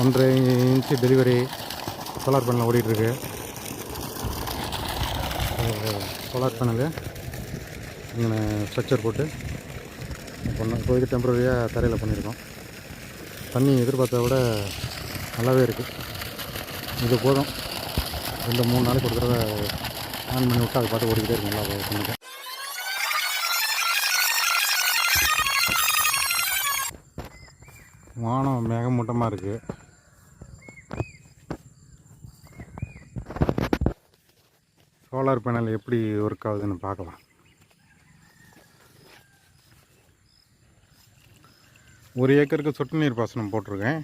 ஒன்றரை inch delivery solar panel ஓடிட்டுருக்கு. Solar panel இங்கே ஸ்ட்ரக்சர் போட்டு பண்ண இப்போதைக்கு டெம்பரரியாக தரையில் பண்ணியிருக்கோம். தண்ணி எதிர்பார்த்த விட நல்லாவே இருக்குது இது போதும். ரெண்டு மூணு நாளைக்கு ஒரு தடவை ஆன் பண்ணி விட்டு அது பார்த்து ஓடிக்கிட்டே இருக்கும் நல்லா பண்ணிட்டேன் வானம் மேகமூட்டமாக இருக்குது சோலார் பேனல் எப்படி ஒர்க் ஆகுதுன்னு பார்க்கலாம். ஒரு ஏக்கருக்கு சொட்டு நீர் பாசனம் போட்டிருக்கேன்.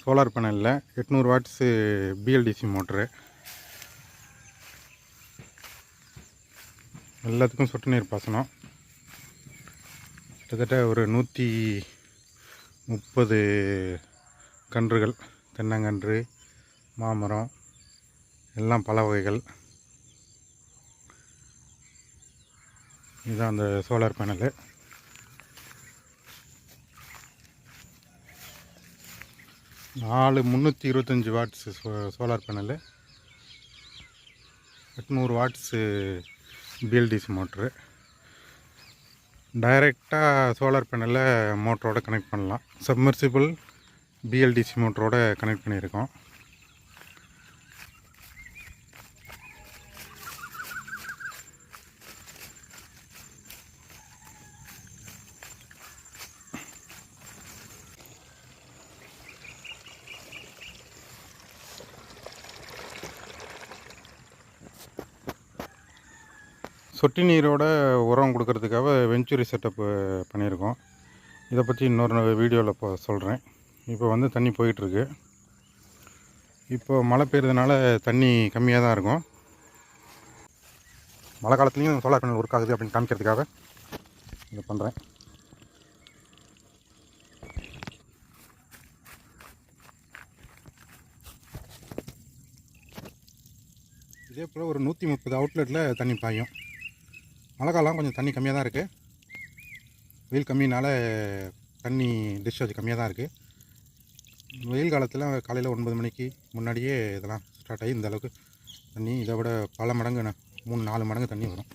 சோலார் பேனலில் எட்நூறு வாட்ஸு பிஎல்டிசி மோட்ரு எல்லாத்துக்கும் சொட்டு நீர் பாசனம். கிட்டத்தட்ட ஒரு நூற்றி முப்பது கன்றுகள் தென்னங்கன்று மாமரம் எல்லாம் பல வகைகள். இதுதான் அந்த சோலார் பேனலு. நாலு முந்நூற்றி இருபத்தஞ்சி வாட்ஸு சோ சோலார் பேனலு. எட்நூறு வாட்ஸு பிஎல்டிசி மோட்ரு. டைரெக்டாக சோலார் பேனலில் மோட்டரோட கனெக்ட் பண்ணலாம். சப்மர்சிபிள் பிஎல்டிசி மோட்டரோட கனெக்ட் பண்ணியிருக்கோம். சொட்டு நீரோட உரம் கொடுக்கறதுக்காக வெஞ்சுரி செட்டப் பண்ணியிருக்கோம். இதை பற்றி இன்னொரு வீடியோவில் இப்போ சொல்கிறேன் இப்போ வந்து தண்ணி போயிட்டுருக்கு. இப்போ மழை பெய்யறதுனால தண்ணி கம்மியாக தான் இருக்கும். மழை காலத்துலேயும் சோலார் பேனல் ஒர்க் ஆகுது அப்படின்னு காமிக்கிறதுக்காக இதை பண்ணுறேன் இதே போல் ஒரு நூற்றி முப்பது அவுட்லெட்டில் தண்ணி பாயும். மழை காலம் கொஞ்சம் தண்ணி கம்மியாக தான் இருக்குது வெயில் கம்மினால தண்ணி டிஸ்சார்ஜ் கம்மியாக தான் இருக்குது வெயில் காலத்தில் காலையில் ஒன்பது மணிக்கு முன்னாடியே இதெல்லாம் ஸ்டார்ட் ஆகி இந்த அளவுக்கு தண்ணி இதை விட பல மடங்கு மூணு நாலு மடங்கு தண்ணி வரும்.